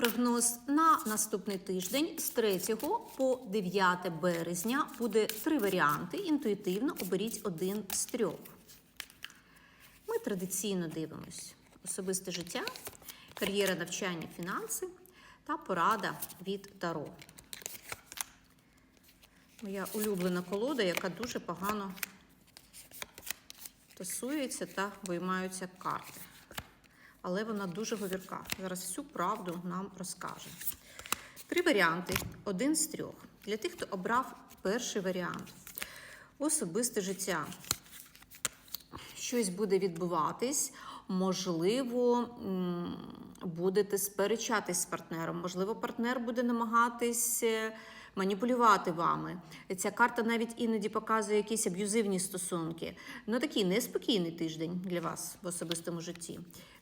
прогноз на наступний тиждень з 3 по 9 березня буде три варіанти. Інтуїтивно оберіть один з трьох. Ми традиційно дивимось особисте життя, кар'єра навчання, фінанси та порада від Таро. Моя улюблена колода, яка дуже погано тасується та виймаються карти. Але вона дуже говірка. Зараз всю правду нам розкаже. Три варіанти: один з трьох. Для тих, хто обрав перший варіант. Особисте життя. Щось буде відбуватись, можливо, будете сперечатись з партнером, можливо, партнер буде намагатись е, маніпулювати вами. Ця карта навіть іноді показує якісь аб'юзивні стосунки. Ну такий неспокійний тиждень для вас в особистому житті.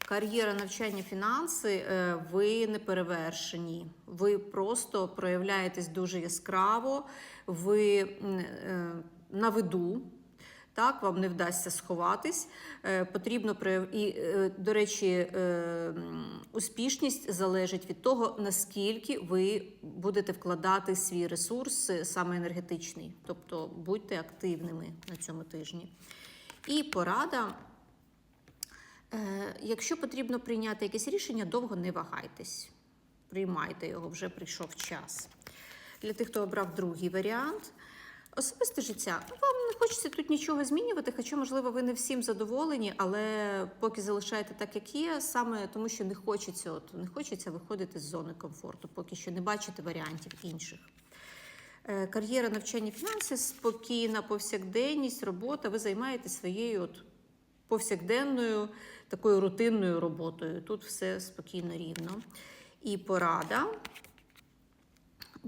Кар'єра, навчання, фінанси, е, ви не перевершені. Ви просто проявляєтесь дуже яскраво, ви е, на виду. Так, вам не вдасться сховатись. Е, потрібно і, е, до речі, е, успішність залежить від того, наскільки ви будете вкладати свій ресурс саме енергетичний. Тобто будьте активними на цьому тижні. І порада. Якщо потрібно прийняти якесь рішення, довго не вагайтесь. Приймайте його, вже прийшов час. Для тих, хто обрав другий варіант. Особисте життя. Ну, Вам не хочеться тут нічого змінювати, хоча, можливо, ви не всім задоволені, але поки залишаєте так, як є, саме тому, що не хочеться, от, не хочеться виходити з зони комфорту, поки що не бачите варіантів інших. Е, Кар'єра, навчання, фінанси, спокійна повсякденність, робота. Ви займаєтесь своєю от повсякденною такою рутинною роботою. Тут все спокійно рівно. І порада.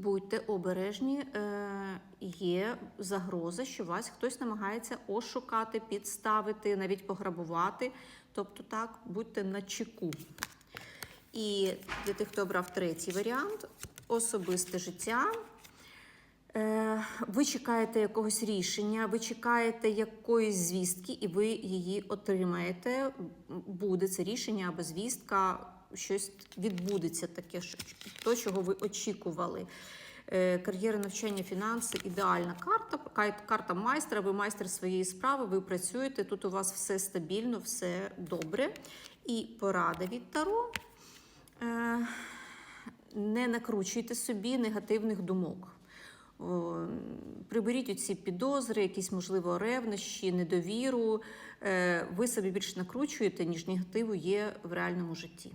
Будьте обережні, е, є загроза, що вас хтось намагається ошукати, підставити, навіть пограбувати. Тобто, так, будьте на чеку. І для тих, хто обрав третій варіант особисте життя. Е, Ви чекаєте якогось рішення, ви чекаєте якоїсь звістки, і ви її отримаєте. Буде це рішення або звістка, щось відбудеться таке, то, чого ви очікували. Е, Кар'єра навчання, фінанси ідеальна карта. Карта майстра, ви майстер своєї справи, ви працюєте. Тут у вас все стабільно, все добре. І порада від Таро. Е, Не накручуйте собі негативних думок. Приберіть оці підозри, якісь, можливо, ревнощі, недовіру. Е, Ви собі більше накручуєте, ніж негативу є в реальному житті.